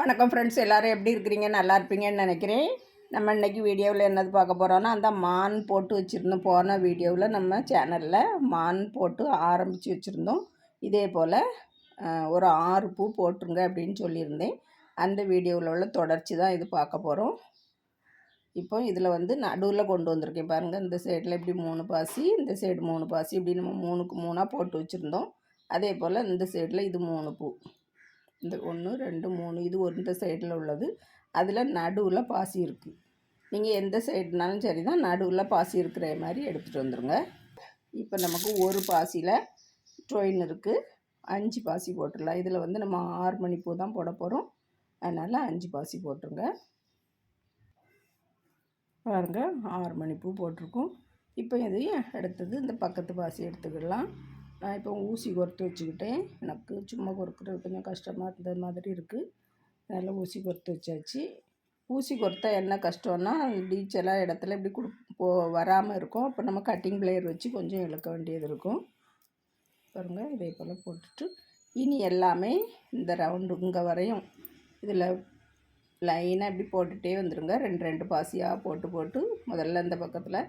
வணக்கம் ஃப்ரெண்ட்ஸ் எல்லோரும் எப்படி இருக்கிறீங்க? நல்லா இருப்பீங்கன்னு நினைக்கிறேன். நம்ம இன்னைக்கு வீடியோவில் என்னது பார்க்க போகிறோன்னா அந்த மான் போட்டு வச்சுருந்தோம் போன வீடியோவில் நம்ம சேனலில் மான் போட்டு ஆரம்பித்து வச்சுருந்தோம். இதே போல் ஒரு ஆறு பூ போட்டுருங்க அப்படின்னு சொல்லியிருந்தேன். அந்த வீடியோவில் உள்ள தொடர்ச்சி தான் இது பார்க்க போகிறோம் இப்போ இதில் வந்து நடுவில் கொண்டு வந்திருக்கேன். பாருங்கள் இந்த சைடில் இப்படி மூணு பாசி இந்த சைடு மூணு பாசி இப்படி நம்ம மூணுக்கு மூணாக போட்டு வச்சுருந்தோம். அதே போல் இந்த சைடில் இது மூணு பூ. இந்த ஒன்று ரெண்டு மூணு இது ஒரு இந்த சைடில் உள்ளது. அதில் நடுவில் பாசி இருக்குது நீங்கள் எந்த சைடுனாலும் சரி தான் நடுவில் பாசி இருக்கிற மாதிரி எடுத்துகிட்டு வந்துடுங்க இப்போ நமக்கு ஒரு பாசியில் ட்ரெயின் இருக்குது அஞ்சு பாசி போட்டுடலாம். இதில் வந்து நம்ம ஆறு மணி பூ தான் போட போகிறோம் அதனால் அஞ்சு பாசி போட்டுருங்க. பாருங்கள் ஆறு மணி பூ போட்டிருக்கோம். இப்போ இதையும் அடுத்தது இந்த பக்கத்து பாசி எடுத்துக்கிடலாம். நான் இப்போ ஊசி கொறுத்து வச்சுக்கிட்டேன். எனக்கு சும்மா கொறுக்கிறது கொஞ்சம் கஷ்டமாக இருந்த மாதிரி இருக்குது நல்லா ஊசி கொறுத்து வச்சாச்சு. ஊசி கொறுத்தா என்ன கஷ்டம்னா இப்படி இடத்துல இப்படி கொடு போ வராமல் இருக்கும். அப்போ நம்ம கட்டிங் பிளேயர் வச்சு கொஞ்சம் இழுக்க வேண்டியது இருக்கும். பாருங்கள் இதே போல் போட்டுட்டு இனி எல்லாமே இந்த ரவுண்டு இங்கே வரையும். இதில் லைனாக இப்படி போட்டுகிட்டே வந்துடுங்க ரெண்டு ரெண்டு பாசியாக போட்டு போட்டு முதல்ல இந்த பக்கத்தில்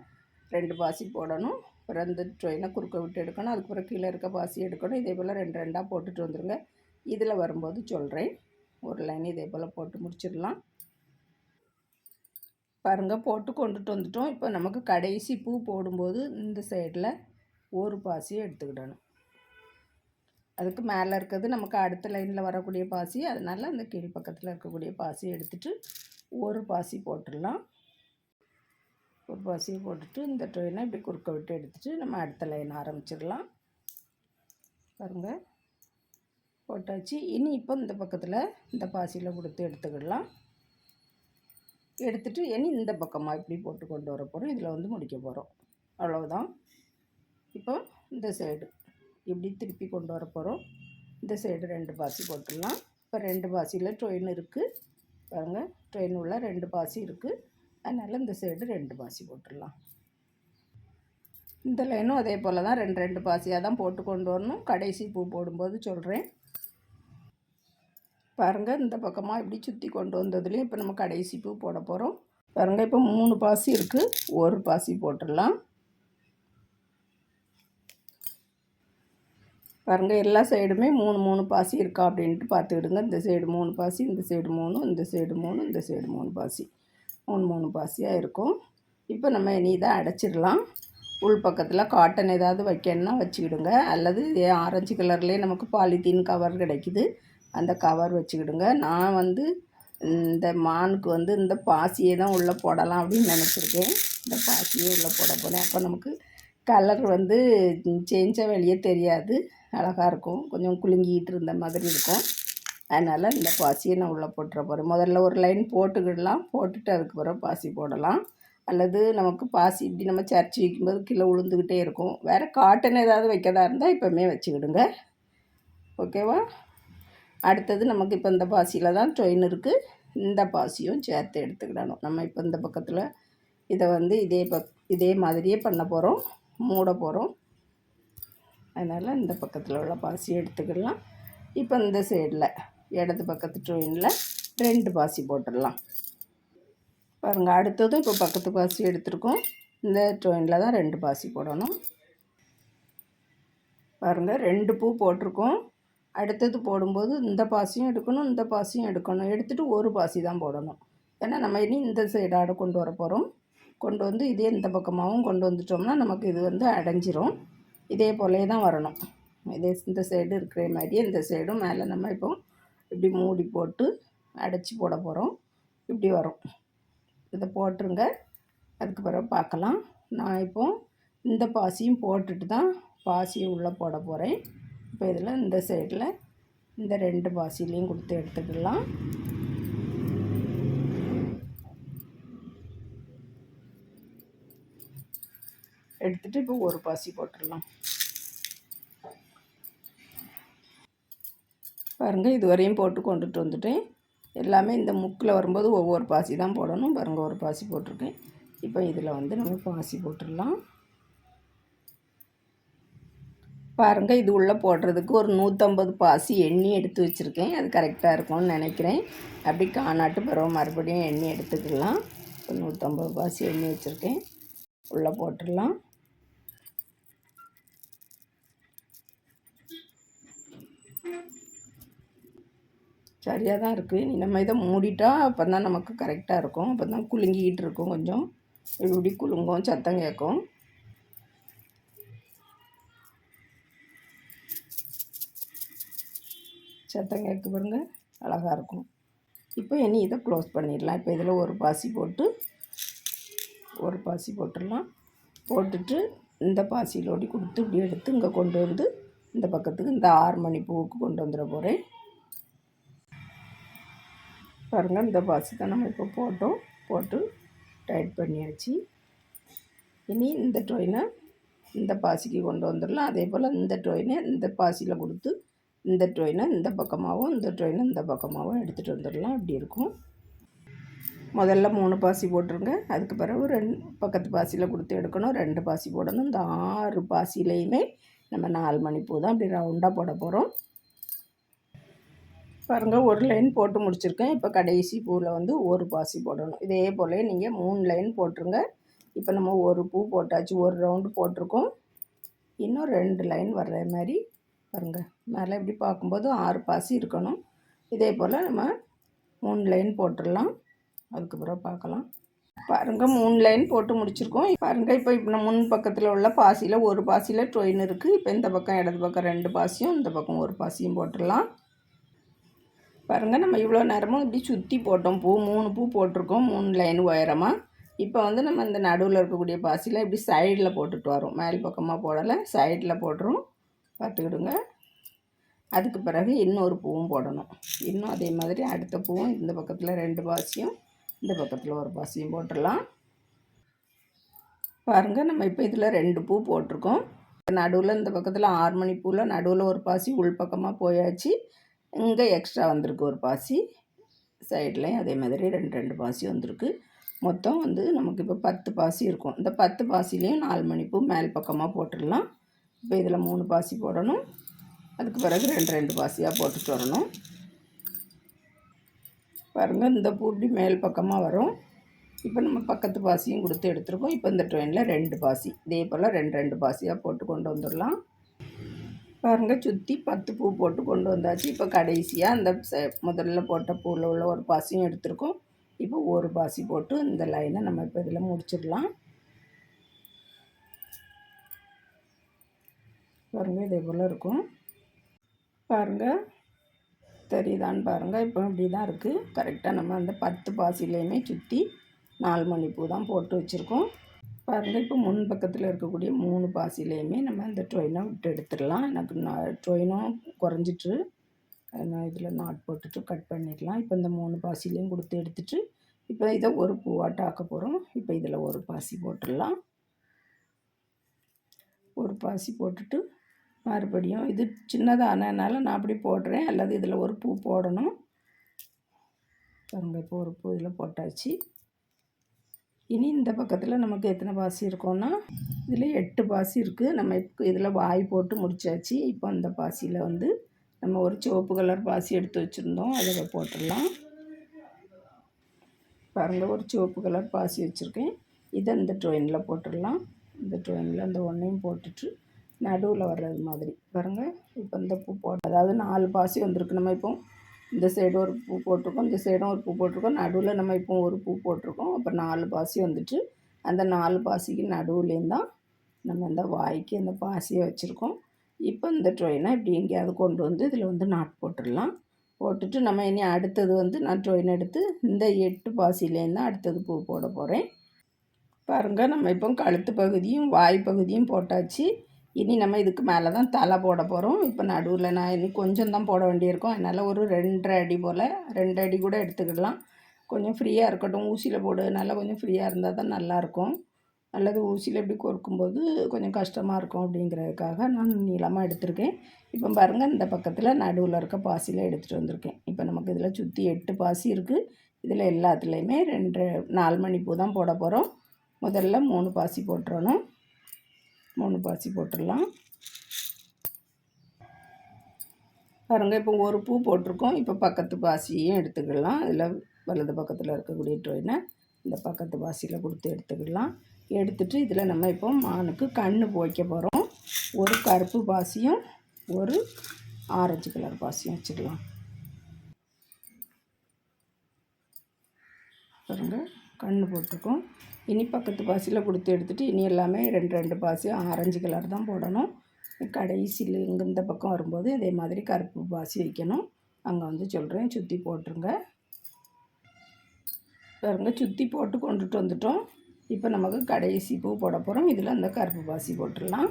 ரெண்டு பாசி போடணும். அப்புறம் இந்த ட்ரெயினை குறுக்க விட்டு எடுக்கணும். அதுக்கப்புறம் கீழே இருக்க பாசி எடுக்கணும். இதே போல் ரெண்டு ரெண்டாக போட்டுட்டு வந்துடுங்க இதில் வரும்போது சொல்கிறேன் ஒரு லைன் இதே போல் போட்டு முடிச்சிடலாம். பாருங்கள் போட்டு கொண்டுட்டு வந்துட்டோம். இப்போ நமக்கு கடைசி பூ போடும்போது இந்த சைடில் ஒரு பாசியை எடுத்துக்கிடணும். அதுக்கு மேலே இருக்கிறது நமக்கு அடுத்த லைனில் வரக்கூடிய பாசி அதனால் அந்த கீழ் பக்கத்தில் இருக்கக்கூடிய பாசி எடுத்துகிட்டு ஒரு பாசி போட்டுடலாம். ஒரு பாசியை போட்டுட்டு இந்த ட்ரெயினை இப்படி குறுக்க விட்டு எடுத்துட்டு நம்ம அடுத்த லைன் ஆரம்பிச்சிடலாம். பாருங்கள் போட்டாச்சு. இனி இப்போ இந்த பக்கத்தில் இந்த பாசியில் கொடுத்து எடுத்துக்கிடலாம். எடுத்துட்டு இனி இந்த பக்கமாக இப்படி போட்டு கொண்டு வர போகிறோம் இதில் வந்து முடிக்க போகிறோம் அவ்வளோதான் இப்போ இந்த சைடு இப்படி திருப்பி கொண்டு வர போகிறோம் இந்த சைடு ரெண்டு பாசி போட்டுடலாம். இப்போ ரெண்டு பாசியில் ட்ரெயின் இருக்குது பாருங்கள் ட்ரெயின் உள்ள ரெண்டு பாசி இருக்குது அதனால் இந்த சைடு ரெண்டு பாசி போட்டுடலாம். இந்த லைனும் அதே போல் தான் ரெண்டு ரெண்டு பாசியாக தான் போட்டு கொண்டு வரணும். கடைசி பூ போடும்போது சொல்கிறேன் பாருங்கள் இந்த பக்கமாக இப்படி சுற்றி கொண்டு வந்ததுலேயும் இப்போ நம்ம கடைசி பூ போட போகிறோம் பாருங்கள் இப்போ மூணு பாசி இருக்குது ஒரு பாசி போட்டுடலாம். பாருங்கள் எல்லா சைடுமே மூணு மூணு பாசி இருக்கா அப்படின்ட்டு பார்த்துக்கிடுங்க. இந்த சைடு மூணு பாசி இந்த சைடு மூணு இந்த சைடு மூணு இந்த சைடு மூணு பாசி. மூணு மூணு பாசியாக இருக்கும். இப்போ நம்ம இனி இதை அடைச்சிடலாம். உள் பக்கத்தில் காட்டன் ஏதாவது வைக்கணும்னா வச்சுக்கிடுங்க. அல்லது இதே ஆரஞ்சு கலர்லேயே நமக்கு பாலித்தீன் கவர் கிடைக்குது. அந்த கவர் வச்சுக்கிடுங்க. நான் வந்து இந்த மானுக்கு வந்து இந்த பாசியை தான் உள்ளே போடலாம் அப்படின்னு நினச்சிருக்கேன். இந்த பாசியே உள்ளே போட போகிறேன் அப்போ நமக்கு கலர் வந்து சேஞ்சாக வெளியே தெரியாது. அழகாக இருக்கும். கொஞ்சம் குலுங்கிக்கிட்டு இருந்த மாதிரி இருக்கும். அதனால் இந்த பாசியை நான் உள்ளே போட்டுற போகிறேன் முதல்ல ஒரு லைன் போட்டுக்கிடலாம். போட்டுட்டு அதுக்கு பிறகு பாசி போடலாம். அல்லது நமக்கு பாசி இப்படி நம்ம சர்ச்சி வைக்கும்போது கீழே உளுந்துக்கிட்டே இருக்கும். வேறு காட்டன் ஏதாவது வைக்கதா இருந்தால் இப்போமே வச்சுக்கிடுங்க. ஓகேவா? அடுத்தது நமக்கு இப்போ இந்த பாசியில் தான் ட்ரெயின் இருக்குது இந்த பாசியும் சேர்த்து எடுத்துக்கிடணும். நம்ம இப்போ இந்த பக்கத்தில் இதை வந்து இதே பக் இதே மாதிரியே பண்ண போகிறோம் மூட போகிறோம் அதனால் இந்த பக்கத்தில் உள்ள பாசி எடுத்துக்கிடலாம். இப்போ இந்த சைடில் இடது பக்கத்து ட்ரெயினில் ரெண்டு பாசி போட்டுடலாம். பாருங்கள் அடுத்ததும் இப்போ பக்கத்து பாசி எடுத்திருக்கோம். இந்த ட்ரெயினில் தான் ரெண்டு பாசி போடணும். பாருங்கள் ரெண்டு பூ போட்டிருக்கோம். அடுத்தது போடும்போது இந்த பாசியும் எடுக்கணும் இந்த பாசியும் எடுக்கணும். எடுத்துகிட்டு ஒரு பாசி தான் போடணும். ஏன்னா நம்ம இனி இந்த சைடாட கொண்டு வர போகிறோம் கொண்டு வந்து இதே இந்த பக்கமாகவும் கொண்டு வந்துட்டோம்னா நமக்கு இது வந்து அடைஞ்சிரும். இதே போலே தான் வரணும். இதே இந்த சைடு இருக்கிற மாதிரியே இந்த சைடும் மேலே நம்ம இப்போ இப்படி மூடி போட்டு அடைச்சி போட போகிறோம். இப்படி வரும். இதை போட்டுருங்க. அதுக்கு பிறகு பார்க்கலாம். நான் இப்போ இந்த பாசியும் போட்டுட்டு தான் பாசியை உள்ளே போட போகிறேன். இப்போ இதில் இந்த சைடில் இந்த ரெண்டு பாசிலையும் கொடுத்து எடுத்துக்கலாம். எடுத்துகிட்டு இப்போ ஒரு பாசி போட்டுடலாம். பாருங்கள் இது வரையும் போட்டு கொண்டுட்டு வந்துட்டேன். எல்லாமே இந்த முக்கில் வரும்போது ஒவ்வொரு பாசி தான் போடணும். பாருங்கள் ஒரு பாசி போட்டிருக்கேன். இப்போ இதில் வந்து நம்ம பாசி போட்டுடலாம். பாருங்கள் இது உள்ளே போடுறதுக்கு ஒரு நூற்றம்பது பாசி எண்ணி எடுத்து வச்சுருக்கேன். அது கரெக்டாக இருக்கும்னு நினைக்கிறேன். அப்படி காணாட்டு பருவம் மறுபடியும் எண்ணி எடுத்துக்கலாம். ஒரு நூற்றம்பது பாசி எண்ணி வச்சுருக்கேன். உள்ளே போட்டுடலாம். சரியாக தான் இருக்குது நீ நம்ம இதை மூடிட்டா அப்போ தான் நமக்கு கரெக்டாக இருக்கும். அப்போ தான் குலுங்கிக்கிட்டு இருக்கும் கொஞ்சம். இப்படி குலுங்கும் சத்தம் கேட்கும். சத்தம் கேட்க பாருங்க அழகாக இருக்கும். இப்போ இனி இதை க்ளோஸ் பண்ணிடலாம். இப்போ இதில் ஒரு பாசி போட்டு ஒரு பாசி போட்டுடலாம். போட்டுட்டு இந்த பாசியிலோடி கொடுத்து இப்படி எடுத்து இங்கே கொண்டு வந்து இந்த பக்கத்துக்கு இந்த ஆறு மணி பூவுக்கு கொண்டு வந்துட போகிறேன் பாருங்கள் இந்த பாசி தான் நம்ம இப்போ போட்டோம். போட்டு டைட் பண்ணியாச்சு. இனி இந்த டொயினை இந்த பாசிக்கு கொண்டு வந்துடலாம். அதே போல் இந்த டொயினை இந்த பாசியில் கொடுத்து இந்த ட்ரெயினை இந்த பக்கமாகவும் இந்த ட்ரெயினை இந்த பக்கமாகவும் எடுத்துகிட்டு வந்துடலாம். இப்படி இருக்கும். முதல்ல மூணு பாசி போட்டுருங்க. அதுக்கு பிறகு ரெண்டு பக்கத்து பாசியில் கொடுத்து எடுக்கணும். ரெண்டு பாசி போடணும். இந்த ஆறு பாசிலையுமே நம்ம நாலு மணி பூ தான் அப்படி ரவுண்டாக போட போகிறோம் பாருங்கள் ஒரு லைன் போட்டு முடிச்சிருக்கேன். இப்போ கடைசி பூவில் வந்து ஒரு பாசி போடணும். இதே போல் நீங்கள் மூணு லைன் போட்டுருங்க. இப்போ நம்ம ஒரு பூ போட்டாச்சு ஒரு ரவுண்டு போட்டிருக்கோம். இன்னும் ரெண்டு லைன் வர்ற மாதிரி பாருங்கள் மேலே இப்படி பார்க்கும்போது ஆறு பாசி இருக்கணும். இதே போல் நம்ம மூணு லைன் போட்டுடலாம். அதுக்கப்புறம் பார்க்கலாம். பாருங்கள் மூணு லைன் போட்டு முடிச்சிருக்கோம். பாருங்கள் இப்போ இப்போ முன் பக்கத்தில் உள்ள பாசியில் ஒரு பாசியில் ட்ரெயின் இருக்குது இப்போ இந்த பக்கம் இடது பக்கம் ரெண்டு பாசியும் இந்த பக்கம் ஒரு பாசியும் போட்டுடலாம். பாருங்கள் நம்ம இவ்வளோ நேரமும் இப்படி சுற்றி போட்டோம். பூ மூணு பூ போட்டிருக்கோம் மூணு லைன் உயரமாக இப்போ வந்து நம்ம இந்த நடுவில் இருக்கக்கூடிய பாசியில் இப்படி சைடில் போட்டுட்டு வரோம். மேல் பக்கமாக போடலை சைடில் போட்டுரும். பார்த்துக்கிடுங்க. அதுக்கு பிறகு இன்னொரு பூவும் போடணும். இன்னும் அதே மாதிரி அடுத்த பூவும் இந்த பக்கத்தில் ரெண்டு பாசியும் இந்த பக்கத்தில் ஒரு பாசியும் போட்டுடலாம். பாருங்கள் நம்ம இப்போ இதில் ரெண்டு பூ போட்டிருக்கோம். நடுவில் இந்த பக்கத்தில் ஆறு மணி பூவில் நடுவில் ஒரு பாசி உள் பக்கமாக போயாச்சு. இங்கே எக்ஸ்ட்ரா வந்திருக்கு ஒரு பாசி. சைட்லேயும் அதே மாதிரி ரெண்டு ரெண்டு பாசி வந்திருக்கு. மொத்தம் வந்து நமக்கு இப்போ பத்து பாசி இருக்கும். இந்த பத்து பாசிலையும் நாலு மணிப்பூ மேல் பக்கமாக போட்டுடலாம். இப்போ இதில் மூணு பாசி போடணும். அதுக்கு பிறகு ரெண்டு ரெண்டு பாசியாக போட்டுட்டு வரணும். பாருங்கள் இந்த பூட்டி மேல் பக்கமாக வரும். இப்போ நம்ம பக்கத்து பாசியும் கொடுத்து எடுத்துருக்கோம். இப்போ இந்த ட்ரெயினில் ரெண்டு பாசி. இதே போல் ரெண்டு ரெண்டு பாசியாக போட்டு கொண்டு வந்துடலாம். பாருங்கள் சுற்றி பத்து பூ போட்டு கொண்டு வந்தாச்சு. இப்போ கடைசியாக அந்த முதல்ல போட்ட பூவில் உள்ள ஒரு பாசியும் எடுத்துருக்கோம். இப்போ ஒரு பாசி போட்டு இந்த லைனை நம்ம இப்போ இதில் முடிச்சிடலாம். பாருங்கள் இதே போல் இருக்கும். பாருங்கள் தெரியுதான்னு பாருங்கள் இப்போ இப்படி தான் இருக்குது கரெக்டாக நம்ம அந்த பத்து பாசிலையுமே சுற்றி நாலு மணி பூ தான் போட்டு வச்சுருக்கோம். பாருங்கள் இப்போ முன் பக்கத்தில் இருக்கக்கூடிய மூணு பாசிலையுமே நம்ம இந்த ட்ரொயினை விட்டு எடுத்துடலாம். எனக்கு நான் ட்ரெயினும் குறைஞ்சிட்டு நான் இதில் நாட் போட்டுட்டு கட் பண்ணிடலாம். இப்போ இந்த மூணு பாசிலையும் கொடுத்து எடுத்துட்டு இப்போ இதை ஒரு பூவாட்ட ஆக்க போகிறோம் இப்போ இதில் ஒரு பாசி போட்டுடலாம். ஒரு பாசி போட்டுட்டு மறுபடியும் இது சின்னதானனால நான் அப்படி போடுறேன். அல்லது இதில் ஒரு பூ போடணும். பாருங்க இப்போ ஒரு பூ இதில் போட்டாச்சு. இனி இந்த பக்கத்தில் நமக்கு எத்தனை பாசி இருக்கோன்னா இதில் எட்டு பாசி இருக்குது நம்ம இப்போ இதில் வாய் போட்டு முடித்தாச்சு இப்போ அந்த பாசியில் வந்து நம்ம ஒரு சிவப்பு கலர் பாசி எடுத்து வச்சுருந்தோம். அதில் போட்டுடலாம். பாருங்கள் ஒரு சிவப்பு கலர் பாசி வச்சுருக்கேன். இதை இந்த ட்ரெயினில் போட்டுடலாம். இந்த ட்ரெயினில் அந்த ஒன்றையும் போட்டுட்டு நடுவில் வர்றது மாதிரி. பாருங்கள் இப்போ இந்த பூ போட்டு அதாவது நாலு பாசி வந்திருக்கு. நம்ம இப்போ இந்த சைடு ஒரு பூ போட்டிருக்கோம் இந்த சைடும் ஒரு பூ போட்டிருக்கோம். நடுவில் நம்ம இப்போ ஒரு பூ போட்டிருக்கோம். அப்புறம் நாலு பாசி வந்துட்டு அந்த நாலு பாசிக்கு நடுவுலேயும் தான் நம்ம இந்த வாய்க்கு அந்த பாசியை வச்சுருக்கோம். இப்போ இந்த ட்ரெயினை இப்படி எங்கேயாவது கொண்டு வந்து இதில் வந்து நாட் போட்டுடலாம். போட்டுட்டு நம்ம இனி அடுத்தது வந்து நான் ட்ரெயின் எடுத்து இந்த எட்டு பாசிலேருந்து தான் அடுத்தது பூ போட போகிறேன் பாருங்கள் நம்ம இப்போ கழுத்து பகுதியும் வாய் பகுதியும் போட்டாச்சு. இனி நம்ம இதுக்கு மேலே தான் தலை போட போகிறோம் இப்போ நடுவில் நான் இனி கொஞ்சம் தான் போட வேண்டியிருக்கும். அதனால் ஒரு ரெண்டரை அடி போல் ரெண்டு அடி கூட எடுத்துக்கிடலாம். கொஞ்சம் ஃப்ரீயாக இருக்கட்டும். ஊசியில் போடு நல்லா கொஞ்சம் ஃப்ரீயாக இருந்தால் தான் நல்லாயிருக்கும். அல்லது ஊசியில் இப்படி கொறுக்கும்போது கொஞ்சம் கஷ்டமாக இருக்கும் அப்படிங்கிறதுக்காக நான் நீளமாக எடுத்திருக்கேன். இப்போ பாருங்கள் இந்த பக்கத்தில் நடுவில் இருக்க பாசியில் எடுத்துகிட்டு வந்திருக்கேன். இப்போ நமக்கு இதில் சுற்றி எட்டு பாசி இருக்குது இதில் எல்லாத்துலேயுமே ரெண்டு நாலு மணி பூ தான் போட போகிறோம் முதல்ல மூணு பாசி போட்டுறணும். மூணு பாசி போட்டுடலாம். பாருங்கள் இப்போ ஒரு பூ போட்டிருக்கோம். இப்போ பக்கத்து பாசியும் எடுத்துக்கலாம். இதில் வலது பக்கத்தில் இருக்கக்கூடிய ட்ரெயினை இந்த பக்கத்து பாசியில் கொடுத்து எடுத்துக்கலாம். எடுத்துட்டு இதில் நம்ம இப்போ மானுக்கு கண் போய்க்க போகிறோம் ஒரு கருப்பு பாசியும் ஒரு ஆரஞ்சு கலர் பாசியும் வச்சுக்கலாம். பாருங்க கண் போட்டிருக்கோம். இனி பக்கத்து பாசியில் கொடுத்து எடுத்துகிட்டு இனி எல்லாமே ரெண்டு ரெண்டு பாசி ஆரஞ்சு கலர் தான் போடணும். கடைசியில் இங்கே இந்த பக்கம் வரும்போது இதே மாதிரி கருப்பு பாசி வைக்கணும். அங்கே வந்து சொல்கிறேன் சுற்றி போட்டுருங்க. பாருங்க சுற்றி போட்டு கொண்டுட்டு வந்துட்டோம். இப்போ நமக்கு கடைசி பூ போட போகிறோம் இதில் அந்த கருப்பு பாசி போட்டுடலாம்.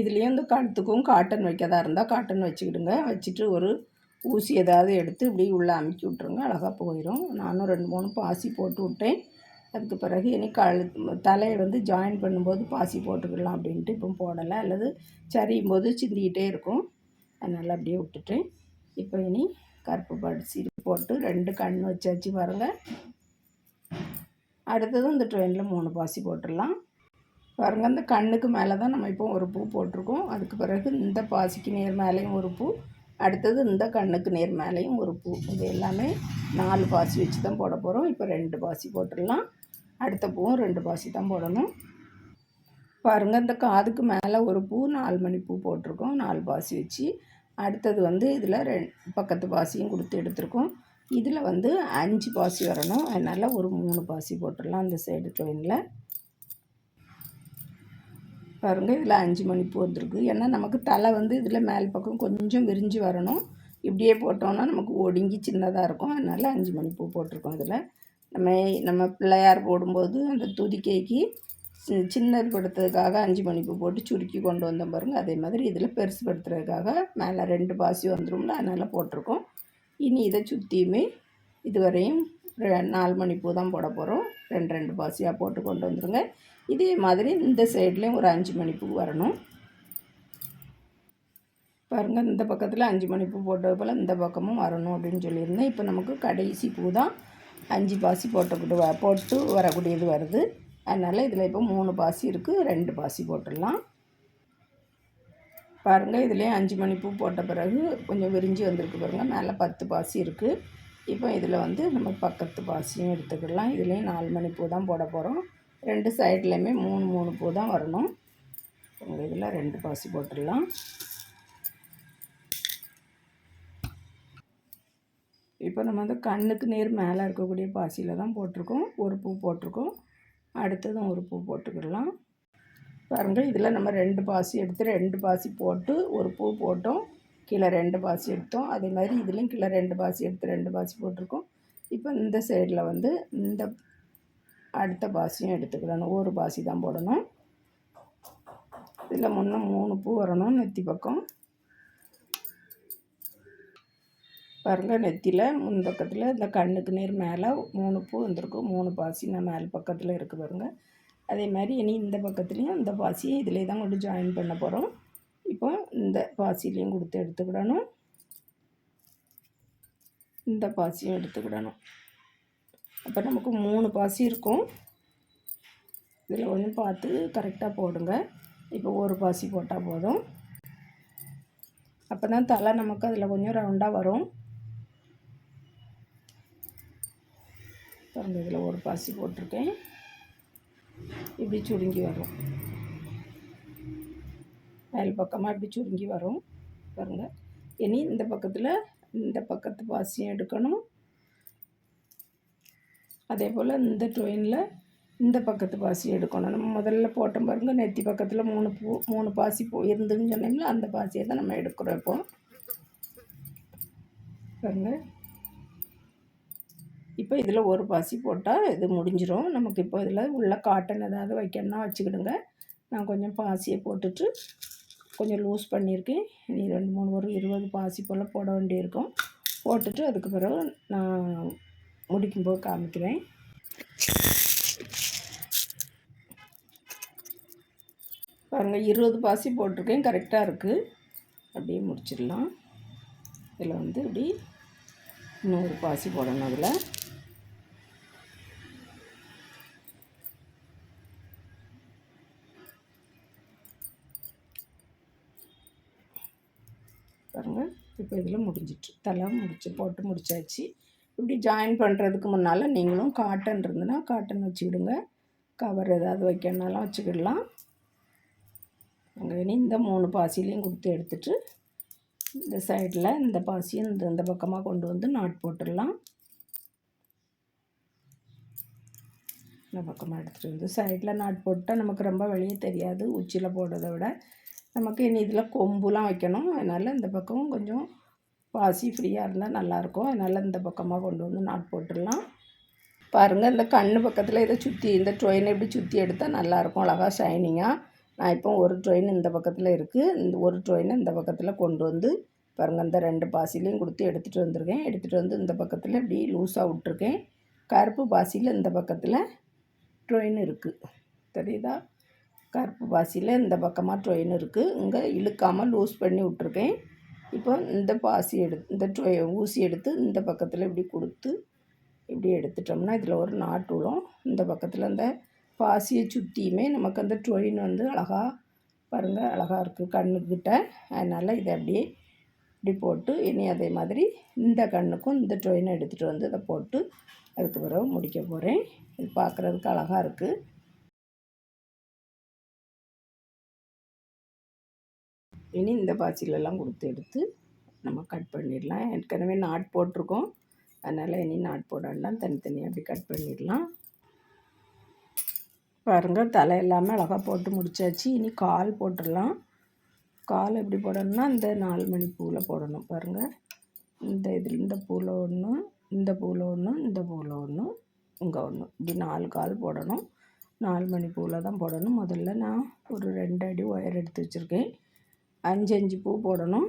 இதுலேயும் இந்த கழுத்துக்கும் காட்டன் வைக்கதாக இருந்தால் காட்டன் வச்சுக்கிடுங்க. வச்சுட்டு ஒரு ஊசி ஏதாவது எடுத்து இப்படி உள்ளே அமுக்கி விட்ருங்க அழகாக போயிடும் நானும் ரெண்டு மூணு பாசி போட்டு விட்டேன். அதுக்கு பிறகு இனி கழு தலையை வந்து ஜாயின் பண்ணும்போது பாசி போட்டுக்கலாம் அப்படின்ட்டு இப்போ போடலை. அல்லது சரியும் போது சிந்திக்கிட்டே இருக்கும். அதனால் அப்படியே விட்டுட்டேன். இப்போ இனி கருப்பு பரிசி போட்டு ரெண்டு கண் வச்சாச்சு பாருங்கள் அடுத்தது இந்த ட்ரெயினில் மூணு பாசி போட்டுடலாம். பாருங்கள் அந்த கண்ணுக்கு மேலே தான் நம்ம இப்போ ஒரு பூ போட்டிருக்கோம். அதுக்கு பிறகு இந்த பாசிக்கு நேர் மேலேயும் ஒரு பூ. அடுத்தது இந்த கண்ணுக்கு நேர் மேலேயும் ஒரு பூ. இது எல்லாமே நாலு பாசி வச்சு தான் போட போகிறோம் இப்போ ரெண்டு பாசி போட்டுடலாம். அடுத்த பூவும் ரெண்டு பாசி தான் போடணும். பாருங்கள் இந்த காதுக்கு மேலே ஒரு பூ நாலு மணி பூ போட்டிருக்கோம். நாலு பாசி வச்சு. அடுத்தது வந்து இதில் ரெ பக்கத்து பாசியும் கொடுத்து எடுத்திருக்கோம். இதில் வந்து அஞ்சு பாசி வரணும். அதனால் ஒரு மூணு பாசி போட்டுடலாம் அந்த சைடு ட்ரெயினில் பாருங்கள் இதில் அஞ்சு மணி பூ ஏன்னா நமக்கு தலை வந்து இதில் மேல் பக்கம் கொஞ்சம் விரிஞ்சு வரணும். இப்படியே போட்டோம்னா நமக்கு ஒடுங்கி சின்னதாக இருக்கும். அதனால் அஞ்சு மணி பூ போட்டிருக்கோம் இதில். நம்ம நம்ம பிள்ளையார் போடும்போது அந்த துதிக்கைக்கு சின்னது படுத்துறதுக்காக அஞ்சு மணிப்பு போட்டு சுருக்கி கொண்டு வந்தோம் பாருங்கள் அதே மாதிரி இதில் பெருசு படுத்துறதுக்காக மேலே ரெண்டு பாசி வந்துடும்ல அதனால் போட்டிருக்கோம். இனி இதை சுற்றியுமே இதுவரையும் நாலு மணிப்பூ தான் போட போகிறோம் ரெண்டு ரெண்டு பாசியாக போட்டு கொண்டு வந்துடுங்க இதே மாதிரி இந்த சைட்லேயும் ஒரு அஞ்சு மணி பூ வரணும். பாருங்கள் இந்த பக்கத்தில் அஞ்சு மணி பூ போட்டது போல் இந்த பக்கமும் வரணும் அப்படின்னு சொல்லியிருந்தேன். இப்போ நமக்கு கடைசி பூ தான். அஞ்சு பாசி போட்டுக்கிட்டு போட்டு வரக்கூடியது வருது. அதனால் இதில் இப்போ மூணு பாசி இருக்குது ரெண்டு பாசி போட்டுடலாம். பாருங்கள் இதுலேயும் அஞ்சு மணி பூ போட்ட பிறகு கொஞ்சம் விரிஞ்சு வந்திருக்கு பாருங்கள் மேலே பத்து பாசி இருக்குது இப்போ இதில் வந்து நம்ம பக்கத்து பாசியும் எடுத்துக்கிடலாம் இதுலேயும் நாலு மணி பூ தான் போட போகிறோம் ரெண்டு சைட்லேயுமே மூணு மூணு பூ தான் வரணும். உங்கள் இதில் ரெண்டு பாசி போட்டுடலாம். இப்போ நம்ம வந்து கண்ணுக்கு நேர் மேலே இருக்கக்கூடிய பாசியில் தான் போட்டிருக்கோம். ஒரு பூ போட்டிருக்கோம். அடுத்ததும் ஒரு பூ போட்டுக்கிடலாம். பாருங்கள் இதில் நம்ம ரெண்டு பாசி எடுத்து ரெண்டு பாசி போட்டு ஒரு பூ போட்டோம். கீழே ரெண்டு பாசி எடுத்தோம். அதே மாதிரி இதுலேயும் கீழே ரெண்டு பாசி எடுத்து ரெண்டு பாசி போட்டிருக்கோம். இப்போ இந்த சைடில் வந்து இந்த அடுத்த பாசியும் எடுத்துக்கிடணும் ஒரு பாசி தான் போடணும். இதில் முன்னே மூணு பூ வரணும் நெத்தி பக்கம். பாருங்கள் நெத்தியில் முன் பக்கத்தில் இந்த கண்ணுக்கு நேர் மேலே மூணு பூ வந்திருக்கும் மூணு பாசி நான் மேல் பக்கத்தில் இருக்குது பாருங்கள் அதே மாதிரி இனி இந்த பக்கத்துலேயும் இந்த பாசியை இதிலே தான் கொண்டு ஜாயின் பண்ண போகிறோம் இப்போ இந்த பாசிலையும் கொடுத்து எடுத்துக்கிடணும். இந்த பாசியும் எடுத்துக்கிடணும். அப்போ நமக்கு மூணு பாசி இருக்கும். இதில் கொஞ்சம் பார்த்து கரெக்டாக போடுங்க. இப்போ ஒரு பாசி போட்டால் போதும். அப்போ தான் தலை நமக்கு அதில் கொஞ்சம் ரவுண்டாக வரும். பாருங்கள் இதில் ஒரு பாசி போட்டிருக்கேன். இப்படி சுருங்கி வரும். மேல் பக்கமாக இப்படி சுருங்கி வரும். பாருங்கள் இனி இந்த பக்கத்தில் இந்த பக்கத்து பாசியும் எடுக்கணும். அதே போல் இந்த ட்ரெயினில் இந்த பக்கத்து பாசி எடுக்கணும். நம்ம முதல்ல போட்டோம் பாருங்கள் நெத்தி பக்கத்தில் மூணு பூ மூணு பாசி பூ இருந்துன்னு சொன்னீங்களா அந்த பாசியை தான் நம்ம எடுக்கிறோம் இப்போ. பாருங்கள் இப்போ இதில் ஒரு பாசி போட்டால் இது முடிஞ்சிடும் நமக்கு இப்போ இதில் உள்ள காட்டன் ஏதாவது வைக்கணும்னா வச்சுக்கிடுங்க. நான் கொஞ்சம் பாசியை போட்டுட்டு கொஞ்சம் லூஸ் பண்ணியிருக்கேன். நீ ரெண்டு மூணு ஒரு இருபது பாசி போல் போட வேண்டியிருக்கும். போட்டுட்டு அதுக்கு பிறகு நான் முடிக்கும்போது காமிக்கிறேன். பாருங்கள் இருபது பாசி போட்டிருக்கேன். கரெக்டாக இருக்குது அப்படியே முடிச்சிடலாம். இதில் வந்து இப்படி நூறு பாசி போடணும் அதில் பாருங்கள் இப்போ இதில் முடிஞ்சிட்டு தலை முடிச்சு போட்டு முடிச்சாச்சு. இப்படி ஜாயின் பண்ணுறதுக்கு முன்னால் நீங்களும் காட்டன் இருந்ததுன்னா காட்டன் வச்சுக்கிடுங்க. கவர் ஏதாவது வைக்கணுனாலும் வச்சுக்கிடலாம். அங்கே இந்த மூணு பாசிலையும் கொடுத்து எடுத்துட்டு இந்த சைடில் இந்த பாசியும் இந்த இந்த பக்கமாக கொண்டு வந்து நாட் போட்டுடலாம். இந்த பக்கமாக எடுத்துகிட்டு வந்து சைடில் நாட் போட்டால் நமக்கு ரொம்ப வெளியே தெரியாது. உச்சியில் போடுறத விட நமக்கு இனி இதில் கொம்புலாம் வைக்கணும். அதனால் இந்த பக்கமும் கொஞ்சம் பாசி ஃப்ரீயாக இருந்தால் நல்லாயிருக்கும். அதனால் இந்த பக்கமாக கொண்டு வந்து நாட் போட்டுடலாம். பாருங்கள் இந்த கண் பக்கத்தில் இதை சுற்றி இந்த ட்ரெயின் எப்படி சுற்றி எடுத்தால் நல்லாயிருக்கும். அழகாக ஷைனிங்காக நான் இப்போ ஒரு ட்ரெயின் இந்த பக்கத்தில் இருக்குது இந்த ஒரு ட்ரெயினை இந்த பக்கத்தில் கொண்டு வந்து பாருங்கள் இந்த ரெண்டு பாசிலையும் கொடுத்து எடுத்துகிட்டு வந்திருக்கேன். எடுத்துகிட்டு வந்து இந்த பக்கத்தில் இப்படி லூஸாக விட்ருக்கேன் கருப்பு பாசியில் இந்த பக்கத்தில் ட்ரெயின் இருக்குது தெரியுதா? கருப்பு பாசியில் இந்த பக்கமாக ட்ரெயின் இருக்குது இங்கே இழுக்காமல் லூஸ் பண்ணி விட்ருக்கேன் இப்போ இந்த பாசி எடுத்து இந்த ட்ரெ ஊசி எடுத்து இந்த பக்கத்தில் இப்படி கொடுத்து இப்படி எடுத்துட்டோம்னா இதில் ஒரு நாட்டு விழும். இந்த பக்கத்தில் இந்த பாசியை சுற்றியுமே நமக்கு அந்த ட்ரெயின் வந்து அழகாக பாருங்கள் அழகாக இருக்குது கண்ணுக்கிட்ட. அதனால் இதை அப்படியே இப்படி போட்டு இனி அதே மாதிரி இந்த கண்ணுக்கும் இந்த ட்ரெயினை எடுத்துகிட்டு வந்து இதை போட்டு அதுக்கு பிறகு முடிக்க போகிறேன் இது பார்க்குறதுக்கு அழகாக இருக்குது இனி இந்த பாசிலெல்லாம் கொடுத்து எடுத்து நம்ம கட் பண்ணிடலாம். ஏற்கனவே நாட் போட்டிருக்கோம். அதனால் இனி நாட் போட வேண்டாம். தனித்தனியாக அப்படி கட் பண்ணிடலாம். பாருங்கள் தலை எல்லாமே அழகாக போட்டு முடித்தாச்சு இனி கால் போட்டுடலாம். கால் எப்படி போடணும்னா இந்த நாலு மணி பூவில் போடணும். பாருங்கள் இந்த இதில் இந்த பூவில் ஒன்று இந்த பூவில் ஒன்று இந்த பூவில் ஒன்று இங்கே ஒன்று இப்படி நாலு கால் போடணும். நாலு மணி பூவில் தான் போடணும். முதல்ல நான் ஒரு ரெண்டு அடி ஒயர் எடுத்து வச்சுருக்கேன். அஞ்சு அஞ்சு பூ போடணும்.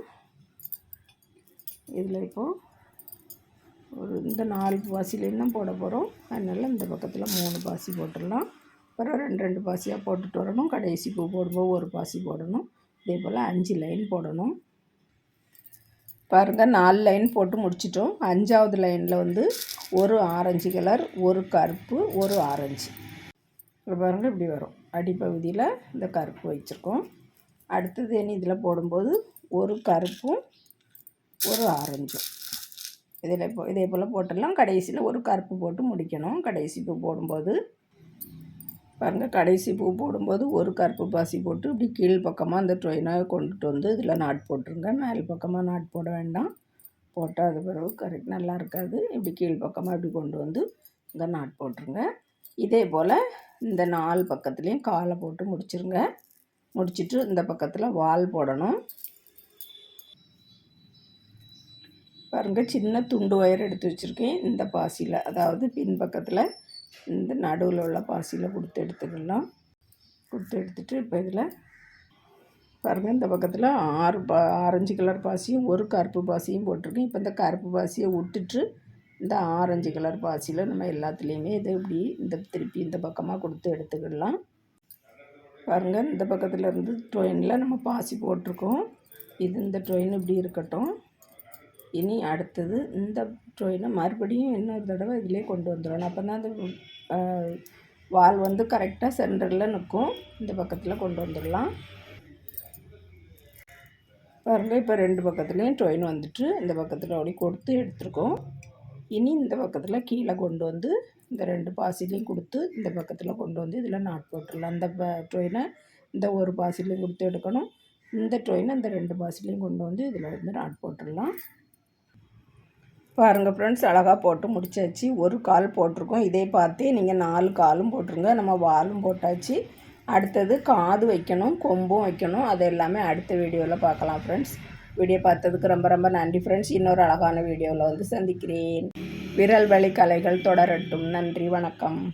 இதில் இப்போது ஒரு இந்த நாலு பாசிலேருந்து தான் போட போகிறோம். அதனால் இந்த பக்கத்தில் மூணு பாசி போட்டுடலாம். அப்புறம் ரெண்டு ரெண்டு பாசியாக போட்டுட்டு வரணும். கடைசி பூ போடும்போது ஒரு பாசி போடணும். இதே போல் அஞ்சு லைன் போடணும். பாருங்கள் நாலு லைன் போட்டு முடிச்சிட்டோம். அஞ்சாவது லைனில் வந்து ஒரு ஆரஞ்சு கலர் ஒரு கருப்பு ஒரு ஆரஞ்சு. இப்போ பாருங்கள் இப்படி வரும். அடிப்பகுதியில் இந்த கருப்பு வச்சுருக்கோம். அடுத்தது என்ன இதில் போடும்போது ஒரு கருப்பும் ஒரு ஆரஞ்சும். இதில் இப்போ இதே போல் போட்டுடலாம். கடைசியில் ஒரு கருப்பு போட்டு முடிக்கணும். கடைசி பூ போடும்போது பாருங்கள் கடைசி பூ போடும்போது ஒரு கருப்பு பாசி போட்டு இப்படி கீழ் பக்கமாக அந்த ட்ரெயினாக கொண்டுட்டு வந்து இதில் நாட் போட்டுருங்க. மேல் பக்கமாக நாட் போட வேண்டாம். போட்டால் அது பிறகு கரெக்ட் நல்லா இருக்காது. இப்படி கீழ் பக்கமாக இப்படி கொண்டு வந்து இங்கே நாட் போட்டுருங்க. இதே போல் இந்த நாலு பக்கத்துலேயும் காலை போட்டு முடிச்சிருங்க. முடிச்சுட்டு இந்த பக்கத்தில் வால் போடணும். பாருங்கள் சின்ன துண்டு ஒயர் எடுத்து வச்சுருக்கேன். இந்த பாசியில் அதாவது பின் பக்கத்தில் இந்த நடுவில் உள்ள பாசியில் கொடுத்து எடுத்துக்கலாம். கொடுத்து எடுத்துகிட்டு இப்போ இதில் பாருங்கள் இந்த பக்கத்தில் ஆறு பா ஆரஞ்சு கலர் பாசியும் ஒரு கருப்பு பாசியும் போட்டிருக்கேன். இப்போ இந்த கருப்பு பாசியை விட்டுட்டு இந்த ஆரஞ்சு கலர் பாசியில் நம்ம எல்லாத்துலேயுமே இதை இப்படி இந்த திருப்பி இந்த பக்கமாக கொடுத்து எடுத்துக்கிடலாம் பாருங்கள் இந்த பக்கத்தில் இருந்து ட்ரெயினில் நம்ம பாசி போட்டிருக்கோம். இது இந்த ட்ரெயின் இப்படி இருக்கட்டும். இனி அடுத்தது இந்த ட்ரெயினை மறுபடியும் இன்னொரு தடவை இதிலே கொண்டு வந்துடணும். அப்போ தான் அந்த வால் வந்து கரெக்டாக சென்டரில் நிற்கும். இந்த பக்கத்தில் கொண்டு வந்துடலாம். பாருங்கள் இப்போ ரெண்டு பக்கத்துலேயும் ட்ரெயின் வந்துட்டு இந்த பக்கத்தில் அப்படி கொடுத்து எடுத்துருக்கோம். இனி இந்த பக்கத்தில் கீழே கொண்டு வந்து இந்த ரெண்டு பாசிலையும் கொடுத்து இந்த பக்கத்தில் கொண்டு வந்து இதில் நாட் போட்டுடலாம் அந்த ப ட்ரெயினை இந்த ஒரு பாசிலையும் கொடுத்து எடுக்கணும். இந்த ட்ரெயினை இந்த ரெண்டு பாசிலையும் கொண்டு வந்து இதில் வந்து நாட் போட்டுடலாம் பாருங்கள் ஃப்ரெண்ட்ஸ் அழகாக போட்டு முடிச்சாச்சு. ஒரு கால் போட்டிருக்கோம். இதே பார்த்தே நீங்கள் நாலு காலும் போட்டுருங்க. நம்ம வாலும் போட்டாச்சு. அடுத்தது காது வைக்கணும் கொம்பும் வைக்கணும். அது எல்லாமே அடுத்த வீடியோவில் பார்க்கலாம் ஃப்ரெண்ட்ஸ் வீடியோ பார்த்ததுக்கு ரொம்ப ரொம்ப நன்றி ஃப்ரெண்ட்ஸ் இன்னொரு அழகான வீடியோவில் வந்து சந்திக்கிறேன். விரல் வழி கலைகள் தொடரட்டும். நன்றி வணக்கம்.